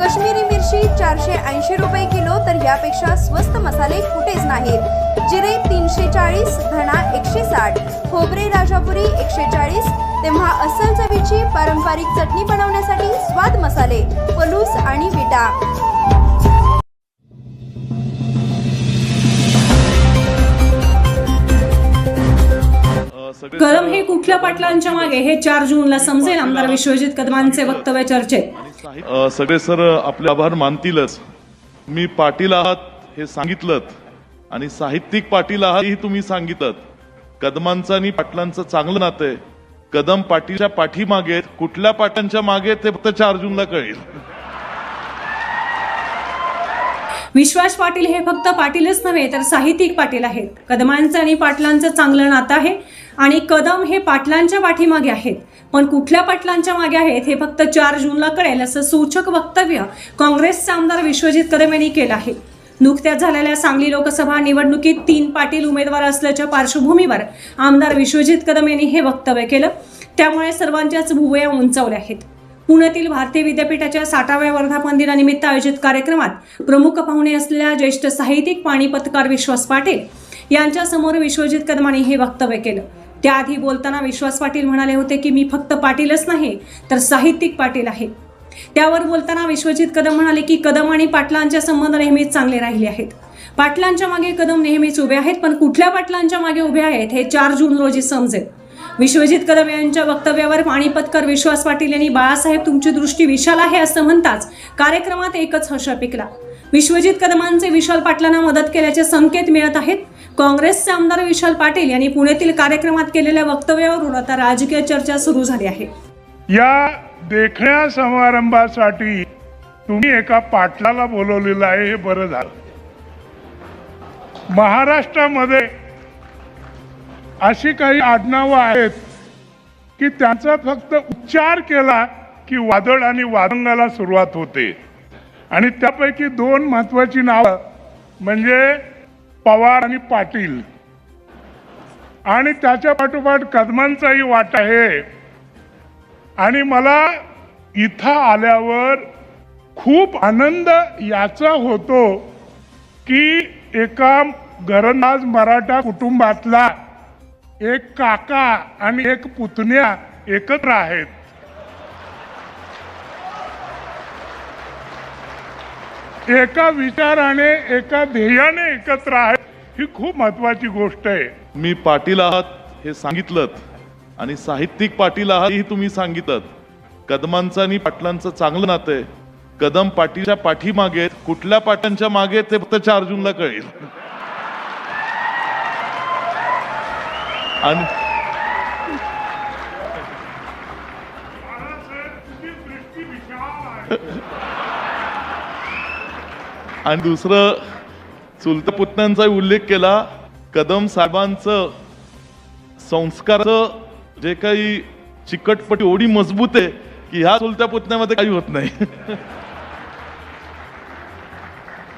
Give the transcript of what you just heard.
कश्मीरी मिरची चारशे ऐंशी रुपये किलो तर यापेक्षा स्वस्त मसाले कुठेच नाहीत. जिरे तीनशे चाळीस धणा एकशे साठ खोबरे राजापुरी एकशे चाळीस. तेव्हा अस्सल चवीची पारंपरिक चटणी बनवण्यासाठी स्वाद मसाले पलूस आणि विटा. कलम हे कुठल्या पाटलांच्या मागे? हे चार जूनला समजेल आमदार विश्वजित कदमांचे वक्तव्य चर्चेत. सगळे सर आपले आभार मानतीलच. मी पाटील आहात हे सांगितलं आणि साहित्यिक पाटील आहात ही तुम्ही सांगितलं कदमांचं आणि पाटलांचं चांगलं नातं आहे. कदम पाटीलच्या पाठीमागे कुठल्या पाटांच्या मागे ते फक्त चार जूनला कळेल. विश्वास पाटील हे फक्त पाटीलच नव्हे तर साहित्यिक पाटील आहेत. कदमांचं आणि पाटलांचं चांगलं नातं आहे आणि कदम हे पाटलांच्या पाठीमागे आहेत. पण कुठल्या पाटलांच्या मागे आहेत हे फक्त चार जूनला कळेल असं सूचक वक्तव्य काँग्रेसचे आमदार विश्वजित कदम यांनी केलं आहे. नुकत्याच झालेल्या सांगली लोकसभा निवडणुकीत तीन पाटील उमेदवार असल्याच्या पार्श्वभूमीवर आमदार विश्वजित कदम यांनी हे वक्तव्य केलं. त्यामुळे सर्वांच्याच भुवया उंचावल्या आहेत. पुण्यातील भारतीय विद्यापीठाच्या साठाव्या वर्धापन दिनानिमित्त आयोजित कार्यक्रमात प्रमुख पाहुणे असलेल्या ज्येष्ठ साहित्यिक पाणी पत्रकार विश्वास पाटील यांच्या समोर विश्वजित कदमांनी हे वक्तव्य केलं. त्याआधी बोलताना विश्वास पाटील म्हणाले होते की मी फक्त पाटीलच नाही तर साहित्यिक पाटील आहे. त्यावर बोलताना विश्वजित कदम म्हणाले की कदम आणि पाटलांच्या संबंध नेहमीच चांगले राहिले आहेत. पाटलांच्या मागे कदम नेहमीच उभे आहेत पण कुठल्या पाटलांच्या मागे उभे आहेत हे चार जून रोजी समजेल. विश्वजित कदम यांच्या वक्तव्यावर पाणीपतकर विश्वास पाटील यांनी बाळासाहेब तुमची दृष्टी विशाल आहे असं म्हणताच कार्यक्रमात एकच हर्ष पिकला. विश्वजित कदमांचे विशाल पाटलांना मदत केल्याचे संकेत मिळत आहेत. काँग्रेसचे आमदार विशाल पाटील यांनी पुण्यातील कार्यक्रमात केलेल्या वक्तव्यावरून आता राजकीय चर्चा सुरू झाली आहे. या देखण्या समारंभासाठी तुम्ही एका पाटलाला बोलवलेलं आहे हे बरं झालं. महाराष्ट्रामध्ये अशी काही आडनावं आहेत की त्यांचा फक्त उच्चार केला की वादळ आणि वादंगाला सुरुवात होते. आणि त्यापैकी दोन महत्वाची नावं म्हणजे पवार आणि पाटील. आणि त्याच्या पाठोपाठ कदमांचाही वाट आहे. आणि मला इथं आल्यावर खूप आनंद याचा होतो की एका घरंदाज मराठा कुटुंबातला एक काका आणि एक पुतण्या एकत्र आहेत. एका विचाराने एका ध्येयाने एकत्र आहेत ही खूप महत्वाची गोष्ट आहे. मी पाटील आहात हे सांगितलं आणि साहित्यिक पाटील आहात ही तुम्ही सांगितलं कदमांचं आणि पाटलांचं चांगलं नातं आहे. कदम पाटीलच्या पाठीमागे कुठल्या पाटांच्या मागे ते फक्त चार जूनला कळेल. आणि आणि दुसरं चुलत्या पुतण्यांचा उल्लेख केला कदम साहेबांचं संस्कार जे काही चिकटपटी एवढी मजबूत आहे की ह्या चुलत्या पुतण्यामध्ये काही होत नाही.